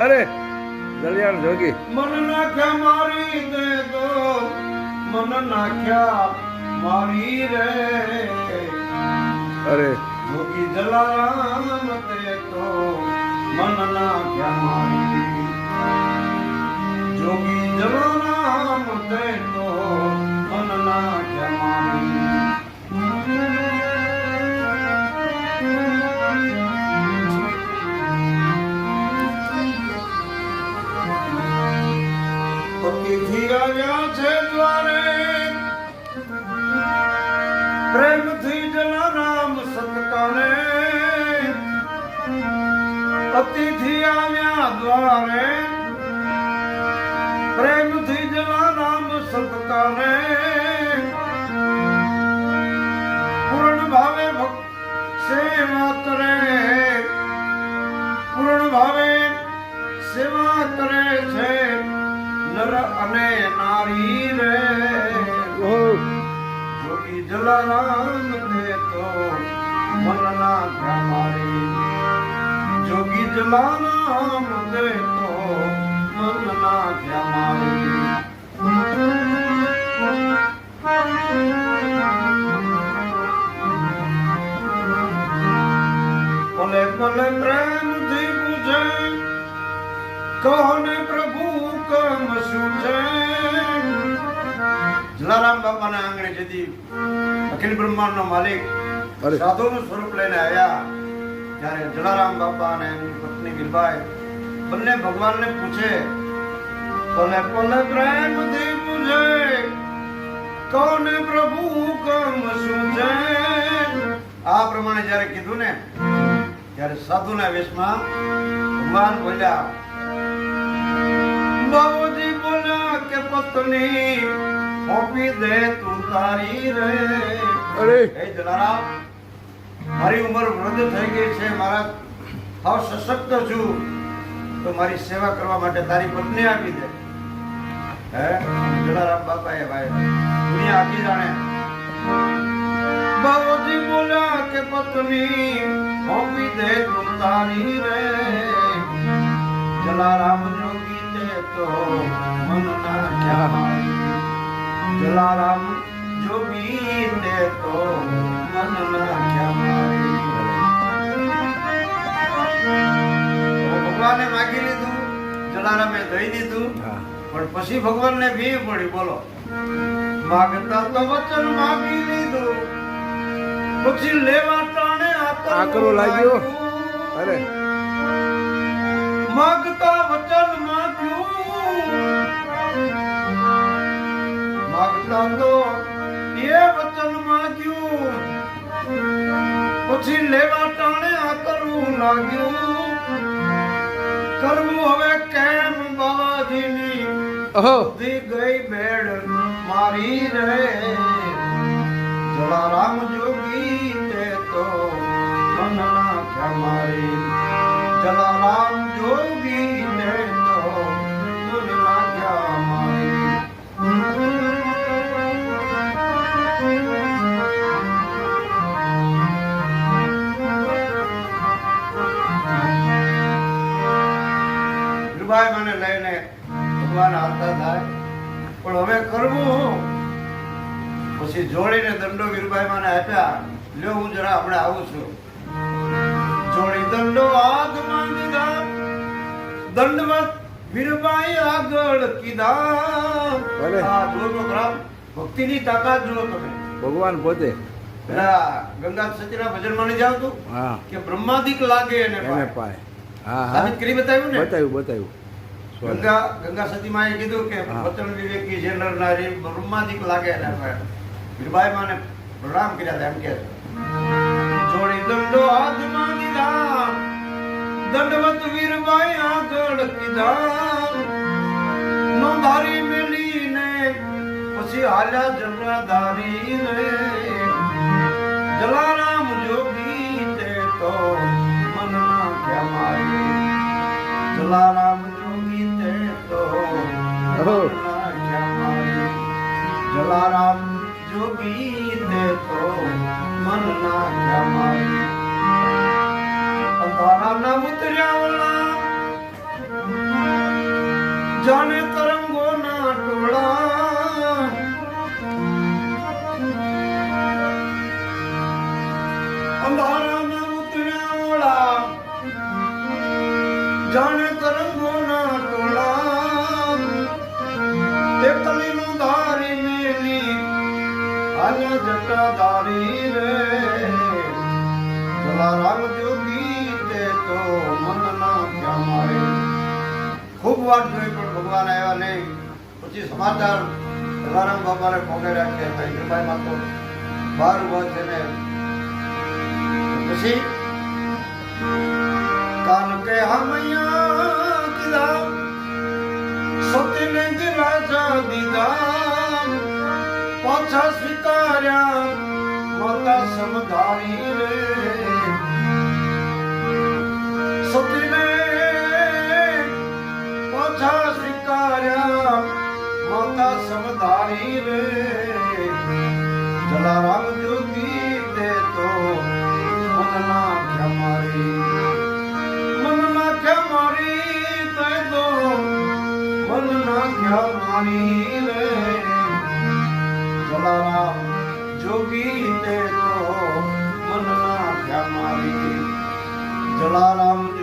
અરે દરિયાળ જોગી. મન નાખ્યા મારી દે તો. મન નાખ્યા મારી રે. અરે. જોગી જલારામ તે તો. મન નાખ્યા મારી. જોગી જલારામ તે તો. આવ્યા છે દ્વારે. પ્રેમથી જલારામ સત્કારે. અતિથિ આવ્યા દ્વારે. પ્રેમથી જલારામ સત્કારે. પૂર્ણ ભાવે ભક્ત સેવા કરે. નર અને નારી રે. જોગી જલારામ ને તો મનના મારી જોગી જલારામ દે તો મનના મારી ભલે પલે પ્રેમથી પૂછે કોને પ્રભુ કમ શું છે જલારામ બાપાના આંગણે જતી અખિલ બ્રહ્માંડનો માલિક. સાધુનું સ્વરૂપ લઈને આવ્યા ત્યારે જલારામ બાપા અને એમની પત્ની ગીરભાઈ બંને ભગવાનને પૂછે પલે પલે પ્રેમથી પૂછે કોને પ્રભુ કમ શું છે આ પ્રમાણે જ્યારે કીધું ને ત્યારે સાધુના વેશમાં ભગવાન બોલ્યા કે મોપી દે તું તારી રે. અરે. હે જલારામ મારી ઉંમર વૃદ્ધ થઈ ગઈ છે મારા હાવ સશક્ત છું. તો મારી સેવા કરવા માટે તારી પત્ની આપી દે. હે જલારામ બાપાએ ભાઈ દુનિયા આખી જાણે. બાબુજી બોલ્યા કે પત્ની મોપી દે તું તારી રે. જલારામ જોગી તે તો જલારામ જોગી ને તો મન ભગવાને માગી લીધું જલારામે દઈ દીધું પણ પછી ભગવાનને ભી પડી બોલો. માગતા તો વચન માગી લીધું. પછી લેવા ટાણે આકરો લાગ્યો. અરે. માગતા વચન માગતા તો એ વચન માગ્યું પછી લેવા ટાણે આ કરવું લાગ્યું. કરવું હવે કેમ ઓહો બુદ્ધિ ગઈ બેડ મારી રે. જલારામ જોગી તે તો મન નાખ્યા મારી. જલારામ જોગી વીરબાઈ મને લઈને ભગવાન આવતા થાય. પણ હવે કરવું? પછી જોડીને દંડો વીરભાઈ મને આપ્યા. લ્યો હું જરા આપણે આવું છું. જોડી દંડો હાથમાં માંગતા. દંડવત વીરભાઈ આગળ કીધા. આ તો ખરા ભક્તિની તાકાત જુઓ તમે. ભગવાન પોતે. ગંગા ભજન ભજનમાં નહીં જાવતું? હા. કે બ્રહ્માદિક લાગે એને એને પાય. હા હા કરી બતાવ્યું ને? બતાવ્યું બતાવ્યું. ગંગા ગંગા સતીમાં એ કીધું કે. વચન વિવેકી જે નર નારી બ્રહ્માદિક લાગે એને વીરબાઈ માને પ્રણામ કર્યા હતા એમ કે છોડી દંડો હાથમાં દીધા દંડવત વીરબાઈ આગળ કીધા નોંધારી મેલીને પછી હાલ્યા જમરાધારી રે. જલારામ જોગી તે તો મન જલારામ જોગી તેડતો જલારામ જોગી દેતો મન ના કમાય અંધારા ના ઉતર્યા જાણે તર જાણે તરંગોના ટોળા તે કલીનું ધારી મેલી આલા જટા ધારી રે. જલારામ જોગી તે તો મનના ક્યાં મારે ખૂબ વાત જોઈ પણ ભગવાન આવ્યા નહીં. પછી સમાચાર જલારામ બાપાને પગે રાખ્યા ભાઈ કૃપાઈમાં તો બાર ઊભા છે ને. પછી કાન કે હમૈયા કીધા સતીને દિલાસા દીધા પાછા સ્વીકાર્યા માતા સમધારી રે સતીને પાછા સ્વીકાર્યા માતા સમધારી રે જલારામ જોગી તે તો મનના ક્ષમારી ક્ષમારી તે તો મનના ક્ષમારી રે જલારામ જોગી તે તો મનના ક્ષમારી જલારામ